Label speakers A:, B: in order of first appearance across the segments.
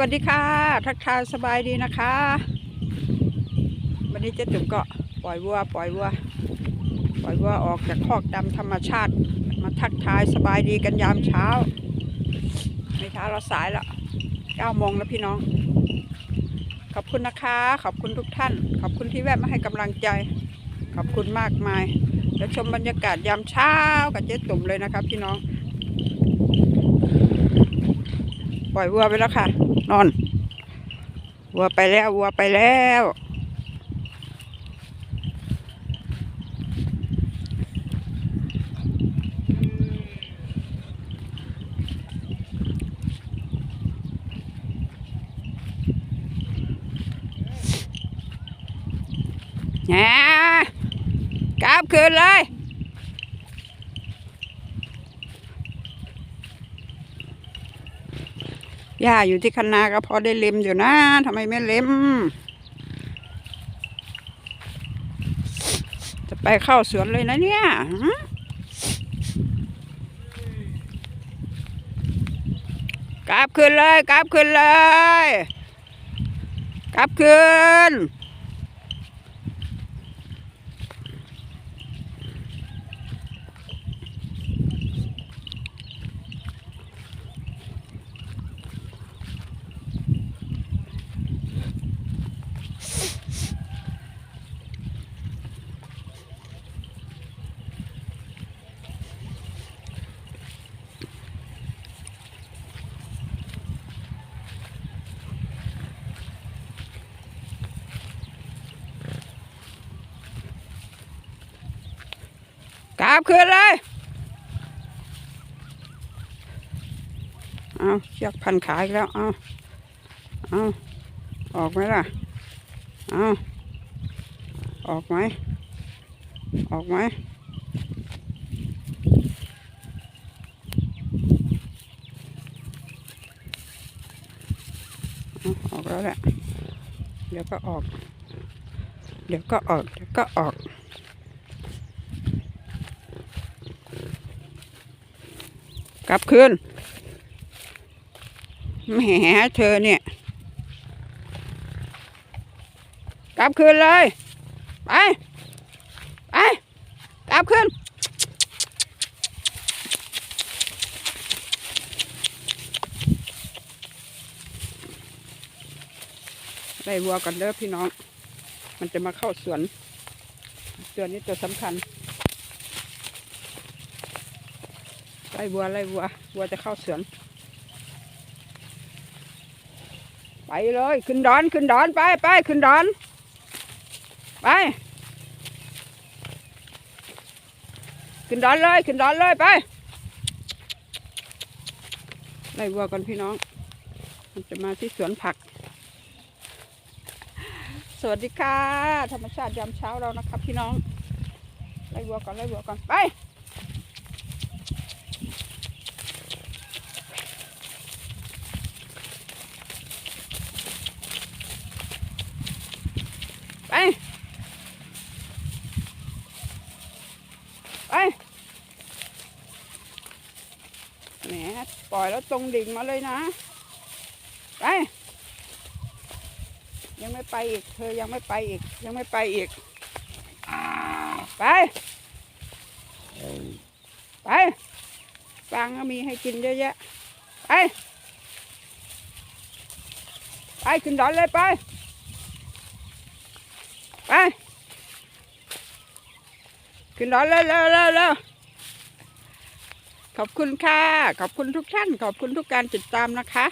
A: วัสดีค่ะ ทักทายสบายดีนะคะ วันนี้เจ๊จุ๋มก็ปล่อยวัว ปล่อยวัว ปล่อยวัวออกจากคอกดำธรรมชาติ มาทักทายสบายดีกันยามเช้า ไม่ช้าเราสายแล้วเก้าโมงแล้วพี่น้อง ขอบคุณนะคะ ขอบคุณทุกท่าน ขอบคุณที่แวะมาให้กำลังใจ ขอบคุณมากมายแล้วชมบรรยากาศยามเช้ากับเจ๊ตุ่มเลยนะครับพี่น้อง ปล่อยวัวไปแล้วค่ะ นอน วัวไปแล้ว วัวไปแล้วแหมก ลับคืนเลยาอยู่ที่คันนาก็พอได้เล็มอยู่นะทำไมไม่เล็ม จะไปเข้าสวนเลยนะเนี่ยกลับคืนเลยกลับคืนเลยกลับคืน ลับคืนเลยเอาเชือกพันขาอีกแล้วเอาเอาออกไหมล่ะเอาออกไหมออกไหมเอาออกแล้วแหละเดี๋ยวก็ออก เดี๋ยวก็ออก เดี๋ยวก็ออก กลับคืนแหมเธอเนี่ย กลับคืนเลย ไป ไป กลับคืนไล่วัวกันเด้อพี่น้อง มันจะมาเข้าสวน ตัวนี้ตัวสำคัญ ไล่วัวไล่วัววัวจะเข้าสวน ไปเลย ขึ้นดอนขึ้นดอนไปไปขึ้นดอน ไป ขึ้นดอนเลย ขึ้นดอนเลยไปไล่วัวกันพี่น้อง มันจะมาที่สวนผัก สวัสดีค่ะ ธรรมชาติยามเช้าเรานะครับพี่น้อง ไล่วัวก่อนไล่วัวก่อนไปไป ไป แหมปล่ อยแล้วตรงดิ่งมาเลยนะ ไป ยังไม่ไปอีก เธอยังไม่ไปอีก ยังไม่ไปอีก ไป ไปฟางก็มีให้กินเยอะแยะ ไป ไปขึ้นดอนเลยไป ไป ขึ้นดอนเลยเร็วเร็วเร็ว ขอบคุณค่ะ ขอบคุณทุกท่าน ขอบคุณทุกการติดตามนะคะ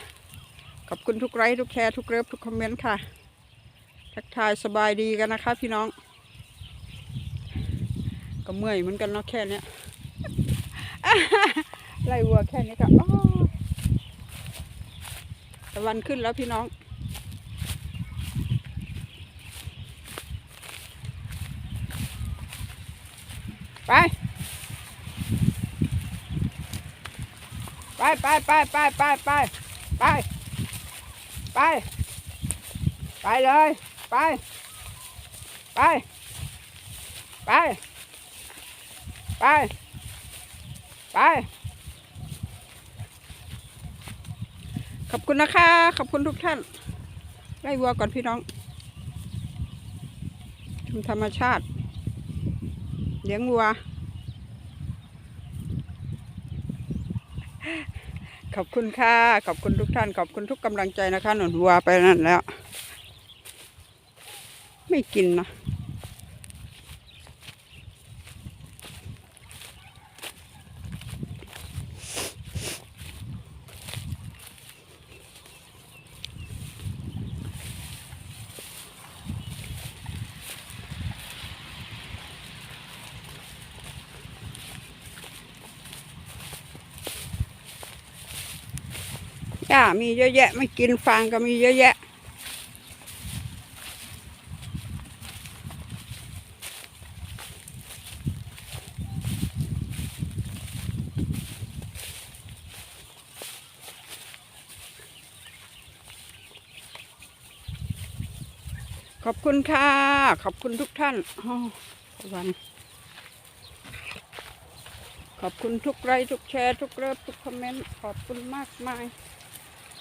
A: ขอบคุณทุกไลค์ทุกแชร์ทุกเลิฟทุกคอมเมนต์ค่ะทักทายสบายดีกันนะคะ พี่น้อง ก็เมื่อยเหมือนกันเนาะแค่เนี้ยไล่วัวแค่นี้ก็ตะวันขึ้นแล้วพี่น้องไป ไปไปไปไปไปไปไป ไป ไปเลย ไป ไป ไป ไป ไปขขอบคุณนะคะ ขอบคุณทุกท่าน ไล่วัวก่อนพี่น้องชมธรรมชาติ เลี้ยงวัว ขอบคุณค่ะ ขอบคุณทุกท่าน ขอบคุณทุกกำลังใจนะคะ หนุนวัวไปนั่นแล้ว ไม่กินนะ ญ้ามีเยอะแยะ ไม่กินฟางก็มีเยอะแยะ ขอบคุณค่ะ ขอบคุณทุกท่านอ้อวันขอบคุณทุกไลค์ทุกแชร์ ทุกเลิฟทุกคอมเมนต์ ขอบคุณมากมาย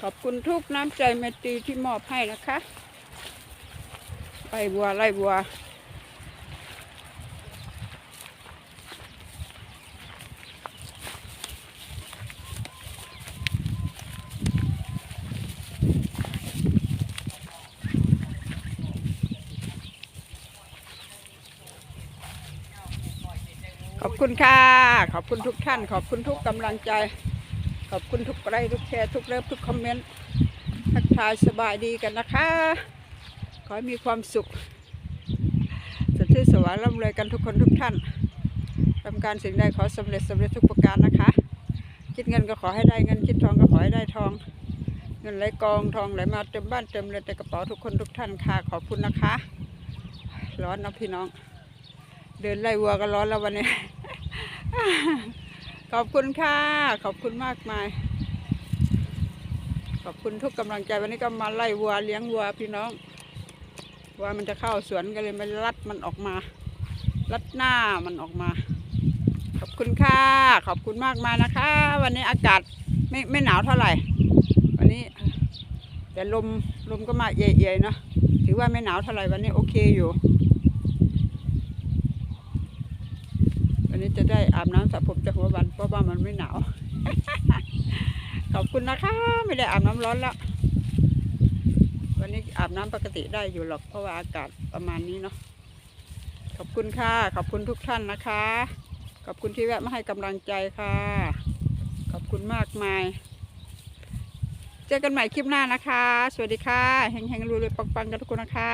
A: ขอบคุณทุกน้ำใจเมตตีที่มอบให้นะคะไล่บัวไล่บัวขอบคุณค่ะ ขอบคุณทุกท่าน ขอบคุณทุกกำลังใจ ขอบคุณทุกไลค์ทุกแชร์ทุกเลิฟทุกคอมเมนต์ทักทายสบายดีกันนะคะ ขอให้มีความสุขสุดที่สวรรค์ร่ำรวยกันทุกคนทุกท่านทำการสิ่งใดขอสำเร็จสำเร็จทุกประการนะคะ คิดเงินก็ขอให้ได้เงินคิดทองก็ขอให้ได้ทอง เงินไหลกองทองไหลมาเต็มบ้านเต็มเลยในกระเป๋าทุกคนทุกท่านค่ะขอบคุณนะคะ ร้อนนะพี่น้อง เดินไล่วัวก็ร้อนแล้ววันนี้ ขอบคุณค่ะ ขอบคุณมากมาย ขอบคุณทุกกำลังใจวันนี้ก็มาไล่วัวเลี้ยงวัวพี่น้องวัวมันจะเข้าสวนก็เลยมาลัดมันออกมาลัดหน้ามันออกมา ขอบคุณค่ะ ขอบคุณมากมายนะคะ วันนี้อากาศไม่ไม่หนาวเท่าไหร่ วันนี้ แต่ลมลมก็มาเย่ๆเนาะถือว่าไม่หนาวเท่าไหร่วันนี้โอเคอยู่ วันนี้ จะได้อาบน้ำสระผมจะหัววันเพราะว่ามันไม่หนาว ขอบคุณนะคะ ไม่ได้อาบน้ำร้อนแล้ววันนี้อาบน้ำปกติได้อยู่หรอกเพราะว่าอากาศประมาณนี้เนาะขอบคุณค่ะ ขอบคุณทุกท่านนะคะ ขอบคุณที่แวะมาให้กำลังใจค่ะ ขอบคุณมากมาย เจอกันใหม่คลิปหน้านะคะ สวัสดีค่ะ เฮงๆรวยๆปังๆ กันทุกคนนะคะ